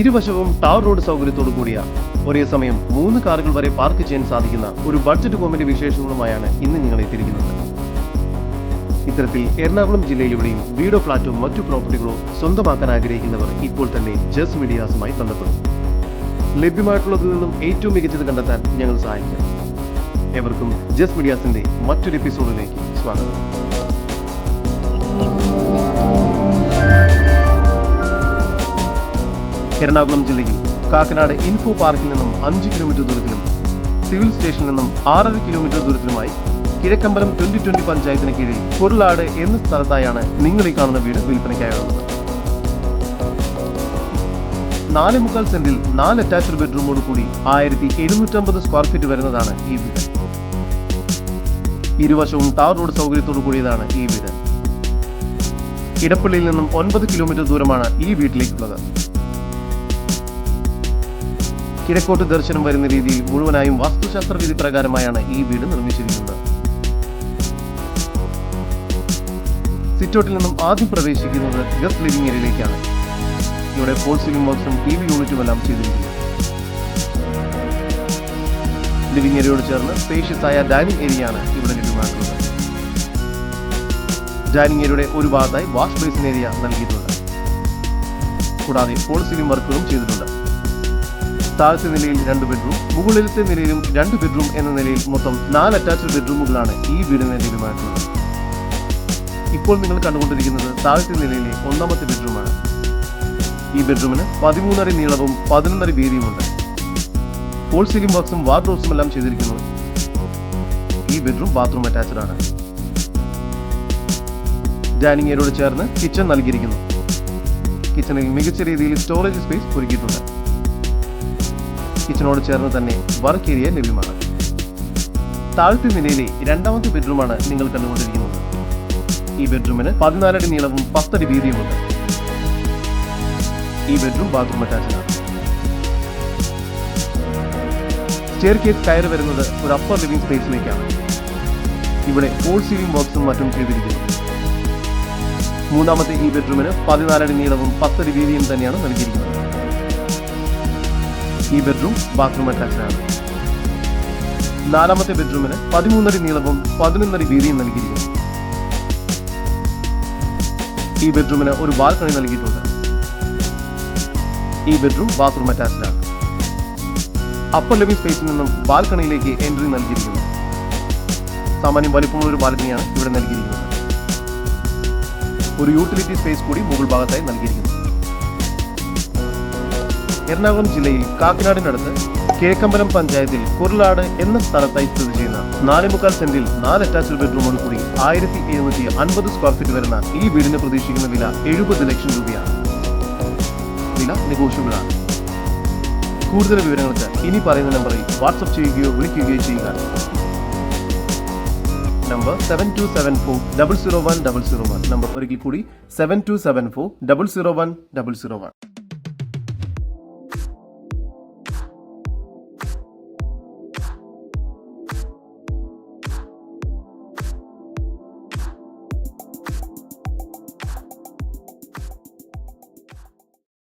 ഇരുവശവും tar road സൗകര്യത്തോടു കൂടിയ ഒരേ സമയം മൂന്ന് കാറുകൾ വരെ പാർക്ക് ചെയ്യാൻ സാധിക്കുന്ന ഒരു ബഡ്ജറ്റ് ഹോമിന്റെ വിശേഷങ്ങളുമായാണ് ഇന്ന് നിങ്ങൾ എത്തിയിരിക്കുന്നത് ഇത്തരത്തിൽ എറണാകുളം ജില്ലയിലൂടെയും വീടോ ഫ്ളാറ്റോ മറ്റു പ്രോപ്പർട്ടികളോ സ്വന്തമാക്കാൻ ആഗ്രഹിക്കുന്നവർ ഇപ്പോൾ തന്നെ ജസ് മീഡിയാസുമായി ബന്ധപ്പെടും. ലഭ്യമായിട്ടുള്ളതിൽ നിന്നും ഏറ്റവും മികച്ചത് കണ്ടെത്താൻ ഞങ്ങൾ സഹായിക്കാം. എവർക്കും ജസ് മീഡിയാസിന്റെ മറ്റൊരു എപ്പിസോഡിലേക്ക് സ്വാഗതം. എറണാകുളം ജില്ലയിൽ കാക്കനാട് ഇൻഫോ പാർക്കിൽ നിന്നും അഞ്ച് കിലോമീറ്റർ ദൂരത്തിലും സിവിൽ സ്റ്റേഷനിൽ നിന്നും ആറര കിലോമീറ്റർ ദൂരത്തിലുമായി കിഴക്കമ്പലം ട്വന്റി ട്വന്റി പഞ്ചായത്തിന് കീഴിൽ പൊരുളാട് എന്ന സ്ഥലത്തായാണ് നിങ്ങൾ ഈ കാണുന്ന വീട് വിൽപ്പനയ്ക്കായുള്ളത്. നാല് മുക്കാൽ സെന്റിൽ നാല് അറ്റാച്ച്ഡ് ബെഡ്റൂമോട് കൂടി ആയിരത്തി എഴുന്നൂറ്റമ്പത് സ്ക്വയർ ഫീറ്റ് വരുന്നതാണ് ഈ വീട്. ഇരുവശവും ടാർ റോഡ് സൗകര്യത്തോടു കൂടിയതാണ് ഈ വീട്. ഇടപ്പള്ളിയിൽ നിന്നും ഒൻപത് കിലോമീറ്റർ ദൂരമാണ് ഈ വീട്ടിലേക്കുള്ളത്. കിഴക്കോട്ട് ദർശനം വരുന്ന രീതിയിൽ മുഴുവനായും വാസ്തുശാസ്ത്ര വിധി പ്രകാരമായാണ് ഈ വീട് നിർമ്മിച്ചിരിക്കുന്നത്. സിറ്റോട്ടിൽ നിന്നും ആദ്യം പ്രവേശിക്കുന്നത് ഗസ്റ്റ് ലിവിംഗ് ഏരിയയിലേക്കാണ്. ഇവിടെ ഫോൾ സീലിംഗ് ബോക്സും ടി വി യൂണിറ്റും എല്ലാം ചെയ്തിരിക്കുന്നു. ലിവിംഗ് ഏരിയയോട് ചേർന്ന് സ്പേഷ്യസ് ആയ ഡൈനിങ് ഏരിയയാണ് ഇവിടെ ലഭ്യമാക്കുന്നത്. ഡൈനിങ് ഏരിയയുടെ ഒരു ഭാഗത്തായി വാഷ് ബേസിൻ ഏരിയ നൽകിയിട്ടുണ്ട്. കൂടാതെ ഫോൾ സീലിംഗ് വർക്കുകളും ചെയ്തിട്ടുണ്ട്. താഴത്തെ നിലയിൽ രണ്ട് ബെഡ്റൂം മുകളിലത്തെ നിലയിലും രണ്ട് ബെഡ്റൂം എന്ന നിലയിൽ മൊത്തം നാല് അറ്റാച്ച്ഡ് ബെഡ്റൂമുകളാണ് ഈ വീടിന് ലഭ്യമായിട്ടുള്ളത്. ഇപ്പോൾ നിങ്ങൾ കണ്ടുകൊണ്ടിരിക്കുന്നത് താഴത്തെ നിലയിലെ ഒന്നാമത്തെ ബെഡ്റൂമാണ് ഈ ബെഡ്റൂമിന് പതിമൂന്നര നീളവും പതിനൊന്നര വീതിയുമുണ്ട്. ഫോൾ സീലിംഗ് ബോക്സും വാർഡ്രോബ്സും എല്ലാം ചെയ്തിരിക്കുന്നു. ഈ ബെഡ്റൂം ബാത്റൂം അറ്റാച്ച്ഡ് ആണ്. ഡൈനിങ് ഏരിയയോട് ചേർന്ന് കിച്ചൺ നൽകിയിരിക്കുന്നു. കിച്ചണിൽ മികച്ച രീതിയിൽ സ്റ്റോറേജ് സ്പേസ് ഒരുക്കിയിട്ടുണ്ട്. കിച്ചണോട് ചേർന്ന് തന്നെ വർക്ക് ഏരിയ ലഭ്യമാണ്. താഴത്തെ നിലയിലെ രണ്ടാമത്തെ ബെഡ്റൂമാണ് നിങ്ങൾ കണ്ടുകൊണ്ടിരിക്കുന്നത്. ഈ ബെഡ്റൂമിന് പതിനാലടി നീളവും പത്തടി വീതിയുമുണ്ട്. ഈ ബെഡ്റൂം ബാത്റൂം അറ്റാച്ച്ഡ് ആണ് സ്റ്റെയർ കേസ് കയറി വരുന്നത് ഒരു അപ്പർ ലിവിംഗ് സ്പേസിലേക്കാണ് ഇവിടെ ഫോൾ സീലിംഗ് ബോക്സും മറ്റും ചെയ്തിരിക്കുന്നു. മൂന്നാമത്തെ ഈ ബെഡ്റൂമിന് പതിനാലടി നീളവും പത്തടി വീതിയും തന്നെയാണ് നൽകിയിരിക്കുന്നത്. ഈ ബെഡ്റൂം ബാത്റൂം അറ്റാച്ച്ഡ് ആണ്. നാലാമത്തെ ബെഡ്റൂമിന് പതിമൂന്നടി നീളവും പതിനൊന്നടി വീതിയും നൽകിയിരിക്കുന്നു. ഈ ബെഡ്റൂമിന് ഒരു ബാൽക്കണി നൽകിയിട്ടുണ്ട്. ഈ ബെഡ്റൂം ബാത്റൂം അറ്റാച്ച്ഡ് ആണ്. അപ്പർ ലിവിംഗ് സ്പേസിൽ നിന്നും ബാൽക്കണിയിലേക്ക് എൻട്രി നൽകിയിരിക്കുന്നു. സാമാന്യം വലിപ്പമുള്ള ഒരു ബാൽക്കണിയാണ് ഇവിടെ നൽകിയിരിക്കുന്നത്. ഒരു യൂട്ടിലിറ്റി സ്പേസ് കൂടി മുകൾ ഭാഗത്തായി നൽകിയിരിക്കുന്നു. എറണാകുളം ജില്ലയിൽ കാക്കനാടിനടുത്ത് കിഴക്കമ്പലം പഞ്ചായത്തിൽ കുർലാട് എന്ന സ്ഥലത്തായി സ്ഥിതി ചെയ്യുന്ന നാല് മുക്കാൽ സെന്റിൽ നാല് അറ്റാച്ച്ഡ് ബെഡ്റൂമോട് കൂടി ആയിരത്തി എഴുന്നൂറ്റി അൻപത് സ്ക്വയർ ഫീറ്റ് വരുന്ന ഈ വീടിന് പ്രതീക്ഷിക്കുന്ന വില എഴുപത് ലക്ഷം രൂപയാണ്. വില നെഗോഷ്യബിളാണ് കൂടുതൽ വിവരങ്ങൾക്ക് ഇനി പറയുന്ന നമ്പറിൽ വാട്സപ്പ് ചെയ്യുകയോ വിളിക്കുകയോ ചെയ്യുക. Number seven two seven four double zero one double zero one number ഒരിക്കൽ കൂടി seven two seven four double zero one double zero one